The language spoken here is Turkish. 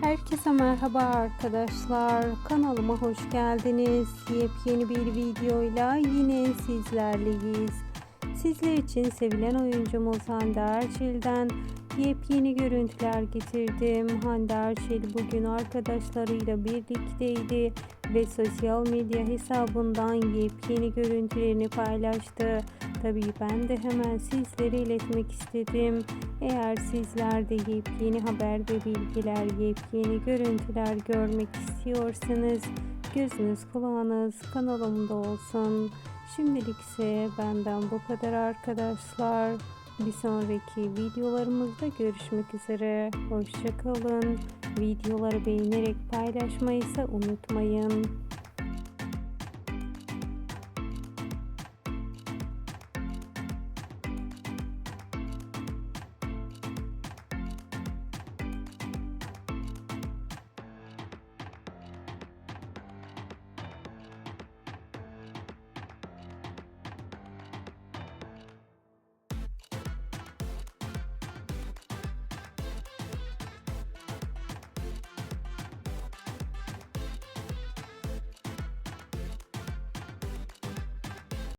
Herkese merhaba arkadaşlar. Kanalıma hoş geldiniz. Yepyeni bir videoyla yine sizlerleyiz. Sizler için sevilen oyuncumuz Hande Erçel'den yepyeni görüntüler getirdim. Hande Erçel bugün arkadaşlarıyla birlikteydi ve sosyal medya hesabından yepyeni görüntülerini paylaştı. Tabii ben de hemen sizlere iletmek istedim. Eğer sizler de yepyeni haber ve bilgiler, yepyeni görüntüler görmek istiyorsanız gözünüz kulağınız kanalımda olsun. Şimdilik ise benden bu kadar arkadaşlar. Bir sonraki videolarımızda görüşmek üzere. Hoşçakalın. Videoları beğenerek paylaşmayı ise unutmayın.